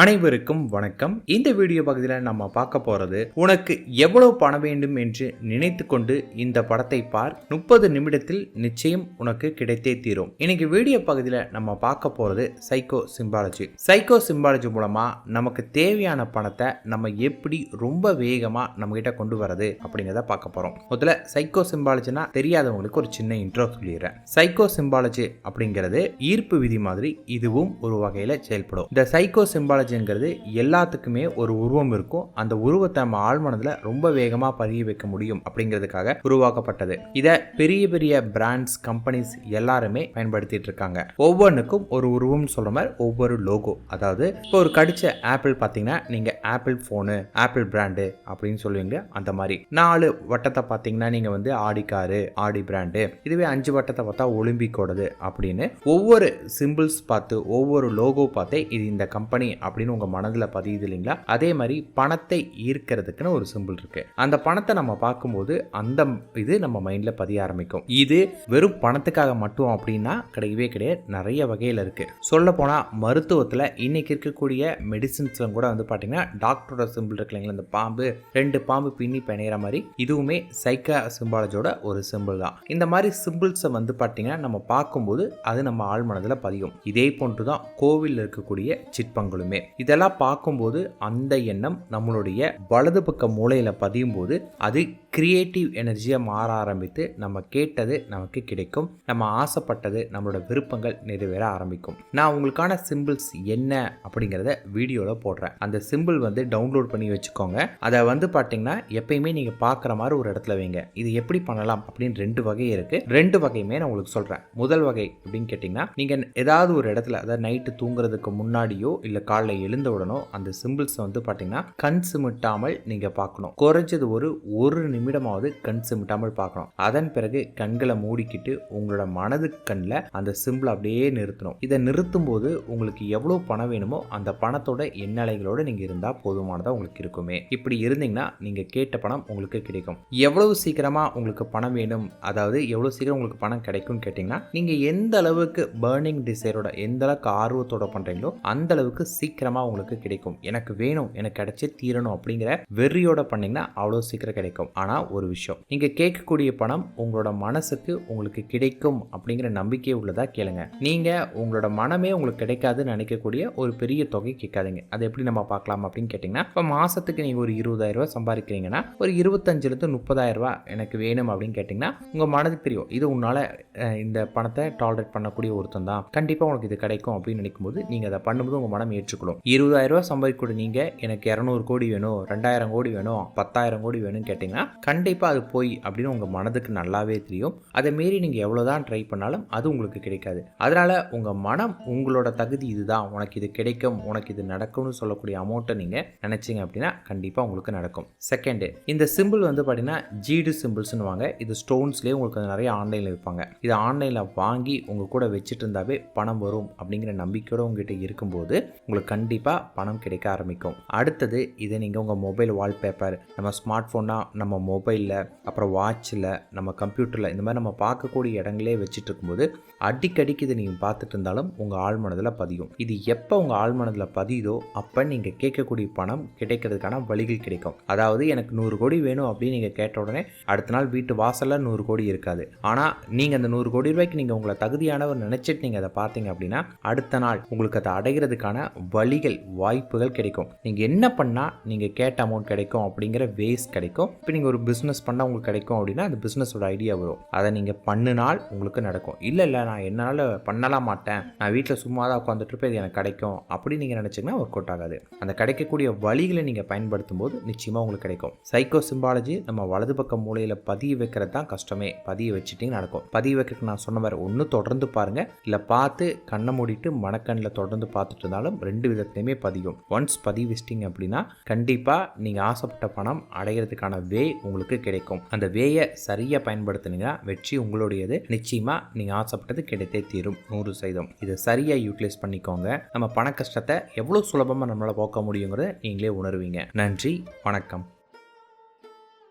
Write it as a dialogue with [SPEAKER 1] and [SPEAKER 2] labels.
[SPEAKER 1] அனைவருக்கும் வணக்கம். இந்த வீடியோ பகுதியில் நம்ம பார்க்க போகிறது உனக்கு எவ்வளவு பணம் வேண்டும் என்று நினைத்து கொண்டு இந்த படத்தை பார். முப்பது நிமிடத்தில் நிச்சயம் உனக்கு கிடைத்தே தீரும். இன்னைக்கு வீடியோ பகுதியில் நம்ம பார்க்க போகிறது சைக்கோ சிம்பாலஜி சைக்கோ சிம்பாலஜி மூலமா நமக்கு தேவையான பணத்தை நம்ம எப்படி ரொம்ப வேகமாக நம்ம கிட்ட கொண்டு வரது அப்படிங்கிறத பார்க்க போகிறோம் முதல்ல சைக்கோ சிம்பாலஜினா தெரியாதவங்களுக்கு ஒரு சின்ன இன்ட்ரோ சொல்லிடுறேன். சைக்கோ சிம்பாலஜி அப்படிங்கிறது ஈர்ப்பு விதி மாதிரி இதுவும் ஒரு வகையில் செயல்படும். இந்த சைக்கோ சிம்பாலஜிங்கிறது எல்லாத்துக்குமே ஒரு உருவம் இருக்கும். அந்த உருவத்தை நம்ம ஆழ்மனதுல ரொம்ப வேகமாக பதிய வைக்க முடியும் அப்படிங்கிறதுக்காக உருவாக்கப்பட்டது. இதை பெரிய பெரிய பிராண்ட்ஸ் கம்பெனிஸ் எல்லாருமே பயன்படுத்திட்டு இருக்காங்க. ஒவ்வொன்றுக்கும் ஒரு உருவம் சொல்கிற மாதிரி ஒவ்வொரு லோகோ அதாவது இப்போ ஒரு கடிச்ச ஆப்பிள் பார்த்தீங்கன்னா நீங்க ஆப்பிள் ஃபோனு ஆப்பிள் பிராண்டு அப்படின்னு சொல்லுவீங்க. அந்த மாதிரி. நாலு வட்டத்தை பார்த்தீங்கன்னா நீங்க வந்து ஆடி காரு ஆடி பிராண்டு இதுவே அஞ்சு வட்டத்தை பார்த்தா ஒலிம்பிக்கோடது அப்படின்னு ஒவ்வொரு சிம்பிள்ஸ் பார்த்து ஒவ்வொரு லோகோ பார்த்தே இது இந்த கம்பெனி அப்படி அப்படின்னு உங்க மனதில் பதியுது இல்லைங்களா? அதே மாதிரி பணத்தை ஈர்க்கிறதுக்குன்னு ஒரு சிம்பிள் இருக்கு. அந்த பணத்தை நம்ம பார்க்கும்போது அந்த இது நம்ம மைண்ட்ல பதிய ஆரம்பிக்கும். இது வெறும் பணத்துக்காக மட்டும் அப்படின்னா கிடையவே கிடையாது. நிறைய வகையில் இருக்கு. சொல்ல போனா மருத்துவத்தில் இன்னைக்கு இருக்கக்கூடிய மெடிசின்ஸ்ல கூட வந்து பார்த்தீங்கன்னா டாக்டரோட சிம்பிள் இருக்கு இல்லைங்களா? இந்த பாம்பு ரெண்டு பாம்பு பின்னி பிணையிற மாதிரி இதுவுமே சைக்கா சிம்பாலஜோட ஒரு சிம்பிள் தான். இந்த மாதிரி சிம்பிள்ஸை வந்து பார்த்தீங்கன்னா நம்ம பார்க்கும்போது அது நம்ம ஆழ் மனதில் பதியும். இதே போன்று தான் கோவிலில் இருக்கக்கூடிய சிற்பங்களுமே. இதெல்லாம் பார்க்கும்போது அந்த எண்ணம் நம்மளுடைய வலது பக்க மூளையில் பதியும் போது அது கிரியேட்டிவ் எனர்ஜியாக மாற ஆரம்பித்து நம்ம கேட்டது நமக்கு கிடைக்கும். நம்ம ஆசைப்பட்டது நம்மளோட விருப்பங்கள் நிறைவேற ஆரம்பிக்கும். நான் உங்களுக்கான சிம்பிள்ஸ் என்ன அப்படிங்கிறத வீடியோவில் போடுறேன். அந்த சிம்பிள் வந்து டவுன்லோட் பண்ணி வச்சுக்கோங்க. அதை வந்து பார்த்தீங்கன்னா எப்பயுமே நீங்கள் பார்க்குற மாதிரி ஒரு இடத்துல வைங்க. இது எப்படி பண்ணலாம் அப்படின்னு ரெண்டு வகை இருக்குது ரெண்டு வகையுமே நான் உங்களுக்கு சொல்கிறேன் முதல் வகை அப்படின்னு கேட்டிங்கன்னா நீங்கள் ஏதாவது ஒரு இடத்துல அதாவது நைட்டு தூங்குறதுக்கு முன்னாடியோ இல்லை காலைல காலை எழுந்தவுடனோ அந்த சிம்பிள்ஸை வந்து பார்த்தீங்கன்னா கண் சிமிட்டாமல் நீங்கள் பார்க்கணும் குறைஞ்சது ஒரு ஒரு நிமிடமாவது கண் சிமிட்டாமல் பார்க்கணும் அதன் பிறகு கண்களை மூடிக்கிட்டு உங்களோட மனது கண்ணில் அந்த சிம்பிளை அப்படியே நிறுத்தணும். இதை நிறுத்தும் போது உங்களுக்கு எவ்வளோ பணம் வேணுமோ அந்த பணத்தோட எண்ணலைகளோட நீங்கள் இருந்தால் போதுமானதாக உங்களுக்கு இருக்குமே. இப்படி இருந்தீங்கன்னா நீங்கள் கேட்ட பணம் உங்களுக்கு கிடைக்கும். எவ்வளவு சீக்கிரமாக உங்களுக்கு பணம் வேணும் அதாவது எவ்வளோ சீக்கிரம் உங்களுக்கு பணம் கிடைக்கும்னு கேட்டிங்கன்னா நீங்கள் எந்த அளவுக்கு பேர்னிங் டிசைரோட எந்த அளவுக்கு ஆர்வத்தோட பண்ணுறீங்களோ அந்த அளவுக்கு சீக்கிரம் சீக்கிரமாக உங்களுக்கு கிடைக்கும். எனக்கு வேணும் எனக்கு கிடைச்சி தீரணும் அப்படிங்கிற வெறியோட பண்ணிங்கன்னா அவ்வளோ சீக்கிரம் கிடைக்கும். ஆனால் ஒரு விஷயம் நீங்கள் கேட்கக்கூடிய பணம் உங்களோட மனசுக்கு உங்களுக்கு கிடைக்கும் அப்படிங்கிற நம்பிக்கை உள்ளதா கேளுங்க. நீங்கள் உங்களோட மனமே உங்களுக்கு கிடைக்காதுன்னு நினைக்கக்கூடிய ஒரு பெரிய தொகை கேட்காதீங்க. அதை எப்படி நம்ம பார்க்கலாம் அப்படின்னு கேட்டிங்கன்னா இப்போ மாதத்துக்கு நீங்கள் ஒரு இருபதாயிரம் ரூபாய் சம்பாதிக்கிறீங்கன்னா ஒரு இருபத்தஞ்சிலிருந்து முப்பதாயிரம் ரூபாய் எனக்கு வேணும் அப்படின்னு கேட்டிங்கன்னா உங்கள் மனது தெரியும் இது உன்னால் இந்த பணத்தை டாலரேட் பண்ணக்கூடிய ஒருத்தன் தான். கண்டிப்பாக உங்களுக்கு இது கிடைக்கும் அப்படின்னு நினைக்கும்போது நீங்கள் அதை பண்ணும்போது உங்கள் மனம் ஏற்றுக்கொள்ளும். இருபதாயிரம் ரூபா சம்பாதிக்கூட நீங்கள் எனக்கு இரநூறு கோடி வேணும் ரெண்டாயிரம் கோடி வேணும் பத்தாயிரம் கோடி வேணும்னு கேட்டிங்கன்னா கண்டிப்பாக அது போய் அப்படின்னு உங்கள் மனதுக்கு நல்லாவே தெரியும். அதை மீறி நீங்கள் எவ்வளோ தான் ட்ரை பண்ணாலும் அது உங்களுக்கு கிடைக்காது. அதனால் உங்கள் மனம் உங்களோட தகுதி இதுதான். உனக்கு இது கிடைக்கும் உனக்கு இது நடக்கும்னு சொல்லக்கூடிய அமௌண்ட்டை நீங்கள் நினச்சிங்க அப்படின்னா கண்டிப்பாக உங்களுக்கு நடக்கும். செகண்டு இந்த சிம்பிள் வந்து பார்த்தீங்கன்னா ஜீடு சிம்பிள்ஸ்னு வாங்க. இது ஸ்டோன்ஸ்லேயே உங்களுக்கு நிறைய ஆன்லைனில் விற்பாங்க இது ஆன்லைனில் வாங்கி உங்கள் கூட வச்சுட்டு இருந்தாவே பணம் வரும் அப்படிங்கிற நம்பிக்கையோடு உங்ககிட்ட இருக்கும்போது உங்களுக்கு கண்டிப்பாக பணம் கிடைக்க ஆரம்பிக்கும். அடுத்தது இதை நீங்கள் உங்கள் மொபைல் வால்பேப்பர் நம்ம ஸ்மார்ட் ஃபோனாக நம்ம மொபைலில் அப்புறம் வாட்சில் நம்ம கம்ப்யூட்டரில் இந்த மாதிரி நம்ம பார்க்கக்கூடிய இடங்களே வச்சுட்டு இருக்கும்போது அடிக்கடிக்கு இதை நீங்கள் பார்த்துட்டு இருந்தாலும் உங்கள் ஆழ்மனதில் பதியும். இது எப்போ உங்கள் ஆழ்மனதில் பதியுதோ அப்போ நீங்கள் கேட்கக்கூடிய பணம் கிடைக்கிறதுக்கான வழிகள் கிடைக்கும். அதாவது எனக்கு நூறு கோடி வேணும் அப்படின்னு நீங்கள் கேட்ட உடனே அடுத்த நாள் வீட்டு வாசலில் நூறு கோடி இருக்காது. ஆனால் நீங்கள் அந்த நூறு கோடி ரூபாய்க்கு நீங்கள் உங்களை தகுதியானவர் நினச்சிட்டு நீங்கள் அதை பார்த்தீங்க அப்படின்னா அடுத்த நாள் உங்களுக்கு அதை அடைகிறதுக்கான வழி வழிகள் வாய்ப்புகள் கிடைக்கும். நீங்கள் என்ன பண்ணால் நீங்கள் கேட்ட அமௌண்ட் கிடைக்கும் அப்படிங்கிற வேஸ் கிடைக்கும். இப்போ நீங்கள் ஒரு பிஸ்னஸ் பண்ணால் உங்களுக்கு கிடைக்கும் அப்படின்னா அந்த பிஸ்னஸோட ஐடியா வரும். அதை நீங்கள் பண்ணினால் உங்களுக்கு நடக்கும். இல்லை இல்லை நான் என்னால் பண்ணலாம் மாட்டேன். நான் வீட்டில் சும்மா தான் உட்காந்துட்டு இருப்பேன் இது எனக்கு கிடைக்கும் அப்படின்னு நீங்கள் நினச்சிங்கன்னா ஒர்க் அவுட் ஆகாது. அந்த கிடைக்கக்கூடிய வழிகளை நீங்கள் பயன்படுத்தும் போது நிச்சயமாக உங்களுக்கு கிடைக்கும். சைக்கோ சிம்பாலஜி நம்ம வலது பக்கம் மூலையில் பதிய வைக்கிறது தான் கஷ்டமே. பதிய வச்சுட்டிங்க நடக்கும். பதிய வைக்கிறதுக்கு நான் சொன்ன மாதிரி ஒன்று தொடர்ந்து பாருங்கள் இல்லை பார்த்து கண்ணை மூடிட்டு மனக்கண்ணில் தொடர்ந்து பார்த்துட்டு இருந்தாலும் ரெண்டு விதத்துலையுமே பதியும். ஒன்ஸ் பதிவு வச்சிட்டிங்க அப்படின்னா கண்டிப்பாக நீங்கள் ஆசைப்பட்ட பணம் அடைகிறதுக்கான வே உங்களுக்கு கிடைக்கும். அந்த வேயை சரியாக பயன்படுத்தினீங்கன்னா வெற்றி உங்களுடையது. நிச்சயமாக நீங்கள் ஆசைப்பட்டது கிடைத்தே தீரும். நூறு சதவீதம். இதை சரியாக யூட்டிலைஸ் பண்ணிக்கோங்க. நம்ம பண கஷ்டத்தை எவ்வளோ சுலபமாக நம்மளால் போக்க முடியுங்கிறத நீங்களே உணர்வீங்க. நன்றி வணக்கம்.